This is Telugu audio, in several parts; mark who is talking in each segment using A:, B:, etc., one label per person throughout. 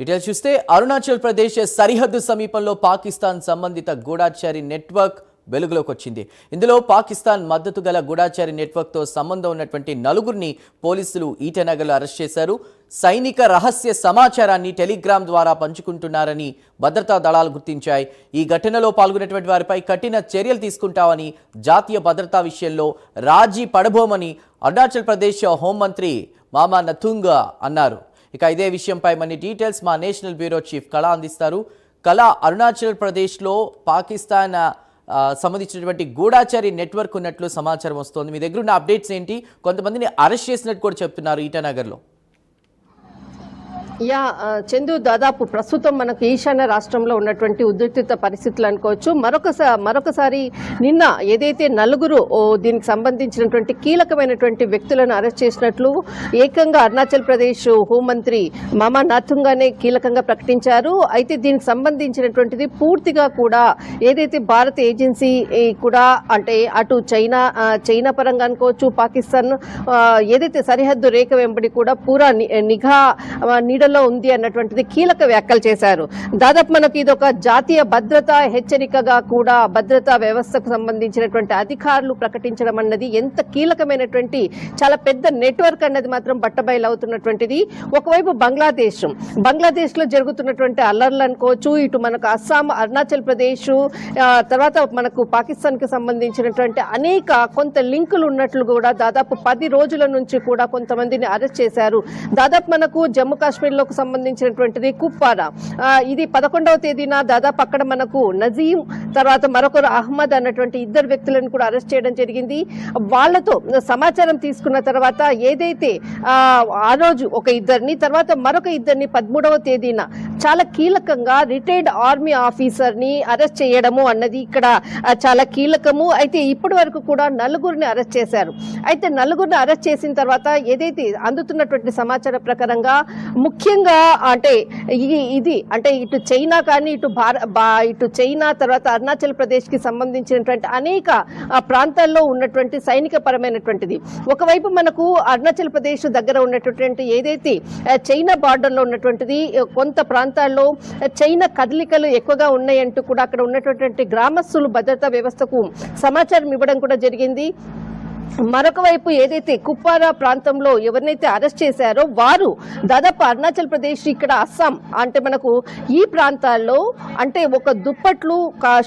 A: డీటెయిల్స్ చూస్తే అరుణాచల్ ప్రదేశ్ సరిహద్దు సమీపంలో పాకిస్తాన్ సంబంధిత గూఢాచారి నెట్వర్క్ వెలుగులోకి వచ్చింది. ఇందులో పాకిస్తాన్ మద్దతు గల గూఢాచారి నెట్వర్క్తో సంబంధం ఉన్నటువంటి నలుగురిని పోలీసులు ఈటనగర్లో అరెస్ట్ చేశారు. సైనిక రహస్య సమాచారాన్ని టెలిగ్రామ్ ద్వారా పంచుకుంటున్నారని భద్రతా దళాలు గుర్తించాయి. ఈ ఘటనలో పాల్గొన్నటువంటి వారిపై కఠిన చర్యలు తీసుకుంటామని జాతీయ భద్రతా విషయంలో రాజీ పడబోమని అరుణాచల్ ప్రదేశ్ హోంమంత్రి మామా నథుంగ్ అన్నారు. ఇక ఇదే విషయంపై మన డీటెయిల్స్ మా నేషనల్ బ్యూరో చీఫ్ కళ అందిస్తారు. కళ అరుణాచల్ ప్రదేశ్లో పాకిస్తాన్ సంబంధించినటువంటి గూఢాచారి నెట్వర్క్ ఉన్నట్లు సమాచారం వస్తోంది. మీ దగ్గర ఉన్న అప్డేట్స్ ఏంటి? కొంతమందిని అరెస్ట్ చేసినట్టు కూడా చెప్తున్నారు ఈటానగర్లో
B: యా చందు దాదాపు ప్రస్తుతం మనకు ఈశాన్య రాష్ట్రంలో ఉన్నటువంటి ఉద్రిక్త పరిస్థితులు అనుకోవచ్చు. మరొకసారి మరొకసారి నిన్న ఏదైతే నలుగురు దీనికి సంబంధించినటువంటి కీలకమైనటువంటి వ్యక్తులను అరెస్ట్ చేసినట్లు ఏకంగా అరుణాచల్ ప్రదేశ్ హోంమంత్రి మామా నాథుంగానే కీలకంగా ప్రకటించారు. అయితే దీనికి సంబంధించినటువంటిది పూర్తిగా కూడా ఏదైతే భారత ఏజెన్సీ కూడా అంటే అటు చైనా చైనా పరంగా అనుకోవచ్చు పాకిస్తాన్ ఏదైతే సరిహద్దు రేఖ వెంబడి కూడా పూరా ని- నిఘా నీడ ప్రమాదంలో ఉంది అన్నటువంటిది కీలక వ్యాఖ్యలు చేశారు. దాదాపు మనకి ఇది ఒక జాతీయ భద్రతా హెచ్చరికగా కూడా భద్రతా వ్యవస్థకు సంబంధించినటువంటి అధికారులు ప్రకటించడం అన్నది ఎంత కీలకమైనటువంటి చాలా పెద్ద నెట్వర్క్ అన్నది మాత్రం బట్టబయలు అవుతున్నటువంటిది ఒకవైపు బంగ్లాదేశ్ బంగ్లాదేశ్లో జరుగుతున్నటువంటి అల్లర్లు అనుకోవచ్చు ఇటు మనకు అస్సాం అరుణాచల్ ప్రదేశ్ తర్వాత మనకు పాకిస్తాన్కి సంబంధించినటువంటి అనేక కొంత లింకులు ఉన్నట్లు కూడా దాదాపు పది రోజుల నుంచి కూడా కొంతమందిని అరెస్ట్ చేశారు. దాదాపు మనకు జమ్మూ కాశ్మీర్ లోకి సంబంధించినటువంటిది కుప్వారా ఇది పదకొండవ తేదీన దాదాపు అక్కడ మనకు నజీం తర్వాత మరొకరు అహ్మద్ అన్నటువంటి ఇద్దరు వ్యక్తులను కూడా అరెస్ట్ చేయడం జరిగింది. వాళ్ళతో సమాచారం తీసుకున్న తర్వాత ఏదైతే ఆ, రోజు ఒక ఇద్దరిని తర్వాత మరొక ఇద్దరిని పదమూడవ తేదీన చాలా కీలకంగా రిటైర్డ్ ఆర్మీ ఆఫీసర్ని అరెస్ట్ చేయడము అన్నది ఇక్కడ చాలా కీలకము. అయితే ఇప్పటి వరకు కూడా నలుగురిని అరెస్ట్ చేశారు. అయితే నలుగురిని అరెస్ట్ చేసిన తర్వాత ఏదైతే అందుతున్నటువంటి సమాచారం ప్రకారంగా ముఖ్యంగా అంటే ఇది అంటే ఇటు చైనా కానీ ఇటు భార బా- ఇటు చైనా తర్వాత అరుణాచల్ ప్రదేశ్కి సంబంధించినటువంటి అనేక ఆ, ప్రాంతాల్లో ఉన్నటువంటి సైనిక పరమైనటువంటిది ఒకవైపు మనకు అరుణాచల్ ప్రదేశ్ దగ్గర ఉన్నటువంటి ఏదైతే చైనా బార్డర్లో ఉన్నటువంటిది కొంత ప్రాంతాల్లో చైనా కదలికలు ఎక్కువగా ఉన్నాయంటూ కూడా అక్కడ ఉన్నటువంటి గ్రామస్తులు భద్రతా వ్యవస్థకు సమాచారం ఇవ్వడం కూడా జరిగింది. మరొక వైపు ఏదైతే కుప్వారా ప్రాంతంలో ఎవరినైతే అరెస్ట్ చేశారో వారు దాదాపు అరుణాచల్ ప్రదేశ్ ఇక్కడ అస్సాం అంటే మనకు ఈ ప్రాంతాల్లో అంటే ఒక దుప్పట్లు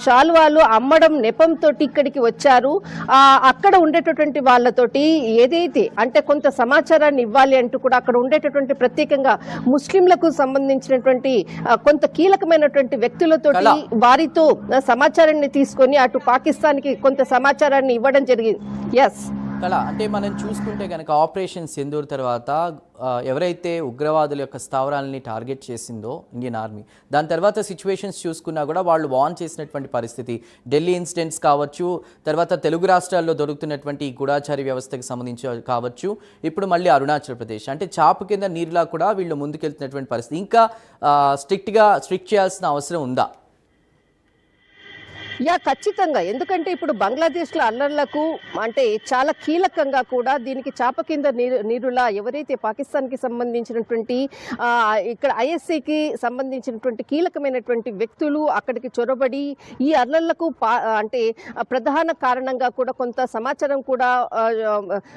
B: శాలువాలు అమ్మడం నెపంతో ఇక్కడికి వచ్చారు ఆ, అక్కడ ఉండేటటువంటి వాళ్ళతోటి ఏదైతే అంటే కొంత సమాచారాన్ని ఇవ్వాలి అంటూ కూడా అక్కడ ఉండేటటువంటి ప్రత్యేకంగా ముస్లింలకు సంబంధించినటువంటి కొంత కీలకమైనటువంటి వ్యక్తులతోటి
A: కళ.
B: వారితో సమాచారాన్ని తీసుకొని అటు పాకిస్తాన్కి కొంత సమాచారాన్ని ఇవ్వడం జరిగింది ఎస్
A: కళ. అంటే మనం చూసుకుంటే కనుక ఆపరేషన్ సింధూర్ తర్వాత ఎవరైతే ఉగ్రవాదుల యొక్క స్థావరాలని టార్గెట్ చేసిందో ఇండియన్ ఆర్మీ దాని తర్వాత సిచ్యువేషన్స్ చూసుకున్నా కూడా వాళ్ళు వాన్ చేసినటువంటి పరిస్థితి. ఢిల్లీ ఇన్సిడెంట్స్ కావచ్చు తర్వాత తెలుగు రాష్ట్రాల్లో దొరుకుతున్నటువంటి ఈ గూఢాచారి వ్యవస్థకు సంబంధించి కావచ్చు ఇప్పుడు మళ్ళీ అరుణాచల్ ప్రదేశ్. అంటే చాపు కింద నీరులా కూడా వీళ్ళు ముందుకెళ్తున్నటువంటి పరిస్థితి. ఇంకా స్ట్రిక్ట్గా స్ట్రిక్ట్ చేయాల్సిన అవసరం ఉందా?
B: యా ఖచ్చితంగా. ఎందుకంటే ఇప్పుడు బంగ్లాదేశ్లో అల్లర్లకు అంటే చాలా కీలకంగా కూడా దీనికి చాప కింద నీరు నీరులా ఎవరైతే పాకిస్తాన్కి సంబంధించినటువంటి ఇక్కడ ఇక్కడ ఐఎస్సికి సంబంధించినటువంటి కీలకమైనటువంటి వ్యక్తులు అక్కడికి చొరబడి ఈ అల్లర్లకు పా- అంటే ప్రధాన కారణంగా కూడా కొంత సమాచారం కూడా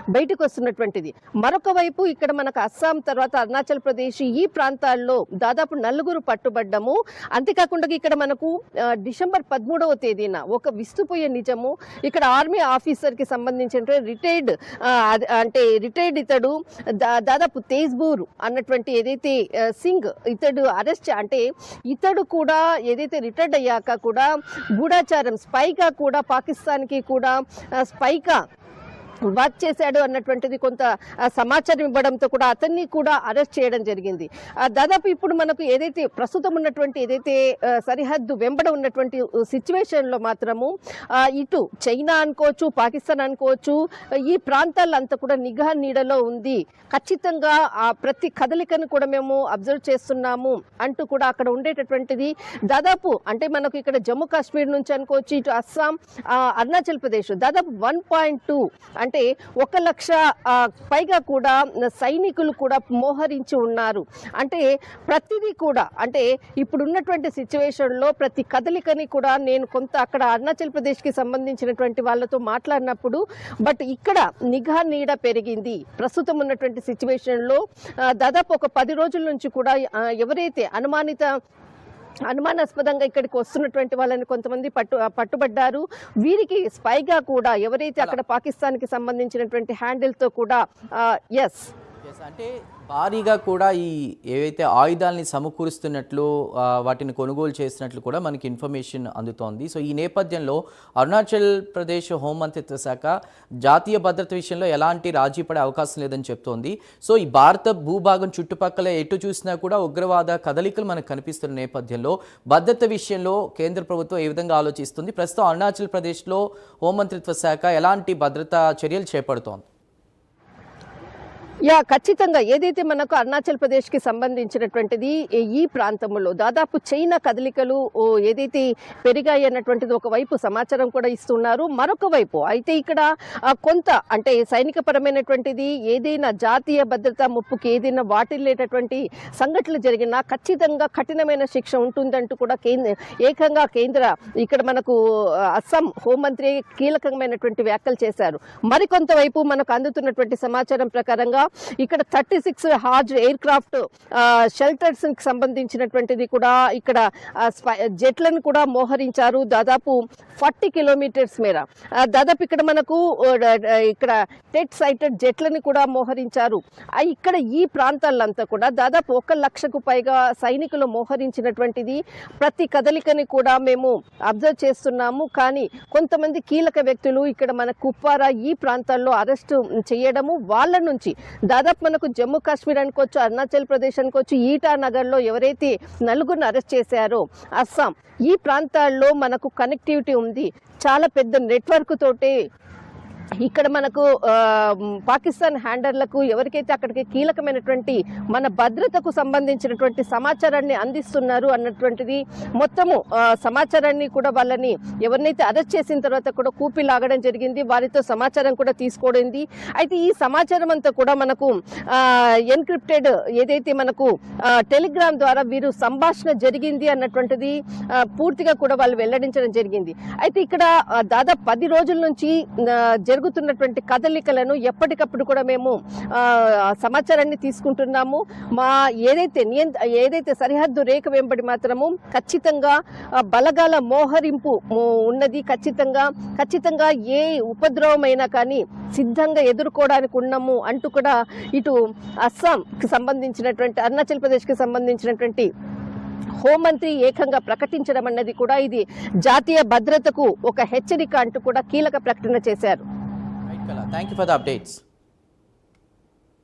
B: బయటకు వస్తున్నటువంటిది. మరొక వైపు ఇక్కడ మనకు అస్సాం తర్వాత అరుణాచల్ ప్రదేశ్ ఈ ప్రాంతాల్లో దాదాపు నలుగురు పట్టుబడ్డము. అంతేకాకుండా ఇక్కడ మనకు డిసెంబర్ పదమూడవ తేదీన ఒక విస్తుపోయే నిజము. ఇక్కడ ఆర్మీ ఆఫీసర్కి సంబంధించిన రిటైర్డ్ అంటే రిటైర్డ్ ఇతడు దా- దాదాపు తేజ్బూర్ అన్నటువంటి ఏదైతే సింగ్ ఇతడు అరెస్ట్ అంటే ఇతడు కూడా ఏదైతే రిటైర్డ్ అయ్యాక కూడా గూఢాచారం స్పైగా కూడా పాకిస్తాన్కి కూడా స్పైగా వర్క్ చేశాడు అన్నటువంటిది కొంత సమాచారం ఇవ్వడంతో కూడా అతన్ని కూడా అరెస్ట్ చేయడం జరిగింది. దాదాపు ఇప్పుడు మనకు ఏదైతే ప్రస్తుతం ఉన్నటువంటి ఏదైతే సరిహద్దు వెంబడ ఉన్నటువంటి సిచ్యువేషన్లో మాత్రము ఇటు చైనా అనుకోవచ్చు పాకిస్తాన్ అనుకోవచ్చు ఈ ప్రాంతాలంతా కూడా నిఘా నీడలో ఉంది. ఖచ్చితంగా ఆ ప్రతి కదలికను కూడా మేము అబ్జర్వ్ చేస్తున్నాము అంటూ కూడా అక్కడ ఉండేటటువంటిది. దాదాపు అంటే మనకు ఇక్కడ జమ్మూ కాశ్మీర్ నుంచి అనుకోవచ్చు ఇటు అస్సాం అరుణాచల్ ప్రదేశ్ దాదాపు వన్ పాయింట్ టూ అంటే అంటే ఒక లక్ష పైగా కూడా సైనికులు కూడా మోహరించి ఉన్నారు. అంటే ప్రతిదీ కూడా అంటే ఇప్పుడున్నటువంటి సిచ్యువేషన్లో ప్రతి కదలికని కూడా నేను కొంత అక్కడ అరుణాచల్ ప్రదేశ్కి సంబంధించినటువంటి వాళ్ళతో మాట్లాడినప్పుడు బట్ ఇక్కడ నిఘా నీడ పెరిగింది. ప్రస్తుతం ఉన్నటువంటి సిచ్యువేషన్లో దాదాపు ఒక పది రోజుల నుంచి కూడా ఎవరైతే అనుమానిత అనుమానాస్పదంగా ఇక్కడికి వస్తున్నటువంటి వాళ్ళని కొంతమంది పట్టు పట్టుబడ్డారు. వీరికి స్పైగా కూడా ఎవరైతే అక్కడ పాకిస్తాన్కి సంబంధించినటువంటి హ్యాండిల్తో కూడా ఎస్
A: అంటే భారీగా కూడా ఈ ఏవైతే ఆయుధాలని సమకూరుస్తున్నట్లు వాటిని కొనుగోలు చేసినట్లు కూడా మనకి ఇన్ఫర్మేషన్ అందుతోంది. సో ఈ నేపథ్యంలో అరుణాచల్ ప్రదేశ్ హోంమంత్రిత్వ శాఖ జాతీయ భద్రత విషయంలో ఎలాంటి రాజీ పడే అవకాశం లేదని చెప్తోంది. సో ఈ భారత భూభాగం చుట్టుపక్కల ఎటు చూసినా కూడా ఉగ్రవాద కదలికలు మనకు కనిపిస్తున్న నేపథ్యంలో భద్రత విషయంలో కేంద్ర ప్రభుత్వం ఏ విధంగా ఆలోచిస్తుంది? ప్రస్తుతం అరుణాచల్ ప్రదేశ్లో హోంమంత్రిత్వ శాఖ ఎలాంటి భద్రతా చర్యలు చేపడుతోంది?
B: యా ఖచ్చితంగా. ఏదైతే మనకు అరుణాచల్ ప్రదేశ్కి సంబంధించినటువంటిది ఈ- ప్రాంతంలో దాదాపు చైనా కదలికలు ఓ, ఏదైతే పెరిగాయి అన్నటువంటిది ఒకవైపు సమాచారం కూడా ఇస్తున్నారు. మరొక వైపు అయితే ఇక్కడ కొంత అంటే సైనిక పరమైనటువంటిది ఏదైనా జాతీయ భద్రతా ముప్పుకి ఏదైనా వాటిల్లేటటువంటి సంఘటనలు జరిగినా ఖచ్చితంగా కఠినమైన శిక్ష ఉంటుందంటూ కూడా కేంద్ర ఏకంగా కేంద్ర ఇక్కడ మనకు అస్సాం హోంమంత్రి కీలకమైనటువంటి వ్యాఖ్యలు చేశారు. మరికొంతవైపు మనకు అందుతున్నటువంటి సమాచారం ప్రకారంగా ఇక్కడ థర్టీ సిక్స్ హార్జ్ ఎయిర్ క్రాఫ్ట్ షెల్టర్స్కి సంబంధించినటువంటిది కూడా ఇక్కడ జెట్లను కూడా మోహరించారు. దాదాపు ఫార్టీ కిలోమీటర్స్ మేర. దాదాపు ఇక్కడ మనకు ఇక్కడ టెట్ సైటెడ్ జెట్లను కూడా మోహరించారు. ఇక్కడ ఈ ప్రాంతాలంతా కూడా దాదాపు ఒక లక్షకు పైగా సైనికులు మోహరించినటువంటిది ప్రతి కదలికని కూడా మేము అబ్జర్వ్ చేస్తున్నాము. కానీ కొంతమంది కీలక వ్యక్తులు ఇక్కడ మన కుప్వారా ఈ ప్రాంతాల్లో అరెస్టు చేయడము వాళ్ళ నుంచి దాదాపు మనకు జమ్మూ కాశ్మీర్ అనుకోవచ్చు అరుణాచల్ ప్రదేశ్ అనుకోవచ్చు ఈటా నగర్లో ఎవరైతే నలుగురిని అరెస్ట్ చేశారో అస్సాం ఈ ప్రాంతాల్లో మనకు కనెక్టివిటీ ఉంది. చాలా పెద్ద నెట్వర్క్ తోటి ఇక్కడ మనకు పాకిస్తాన్ హ్యాండర్లకు ఎవరికైతే అక్కడికి కీలకమైనటువంటి మన భద్రతకు సంబంధించినటువంటి సమాచారాన్ని అందిస్తున్నారు అన్నటువంటిది మొత్తము సమాచారాన్ని కూడా వాళ్ళని ఎవరినైతే అరెస్ట్ చేసిన తర్వాత కూడా కూపి లాగడం జరిగింది వారితో సమాచారం కూడా తీసుకోవడింది అయితే ఈ సమాచారం అంతా కూడా మనకు ఎన్క్రిప్టెడ్ ఏదైతే మనకు టెలిగ్రామ్ ద్వారా వీరు సంభాషణ జరిగింది అన్నటువంటిది పూర్తిగా కూడా వాళ్ళు వెల్లడించడం జరిగింది. అయితే ఇక్కడ దాదాపు పది రోజుల నుంచి జరుగు జరుగుతున్నటువంటి కదలికలను ఎప్పటికప్పుడు కూడా మేము సమాచారాన్ని తీసుకుంటున్నాము. మా ఏదైతే నియంత్ర ఏదైతే సరిహద్దు రేఖ వెంబడి మాత్రము ఖచ్చితంగా బలగాల మోహరింపు ఉన్నది. ఖచ్చితంగా ఖచ్చితంగా ఏ ఉపద్రవమైనా కానీ సిద్ధంగా ఎదుర్కోవడానికి ఉన్నాము అంటూ కూడా ఇటు అస్సాంకి సంబంధించినటువంటి అరుణాచల్ ప్రదేశ్కి సంబంధించినటువంటి హోంమంత్రి ఏకంగా ప్రకటించడం అన్నది కూడా ఇది జాతీయ భద్రతకు ఒక హెచ్చరిక అంటూ కూడా కీలక ప్రకటన చేశారు.
A: Thank you for the updates.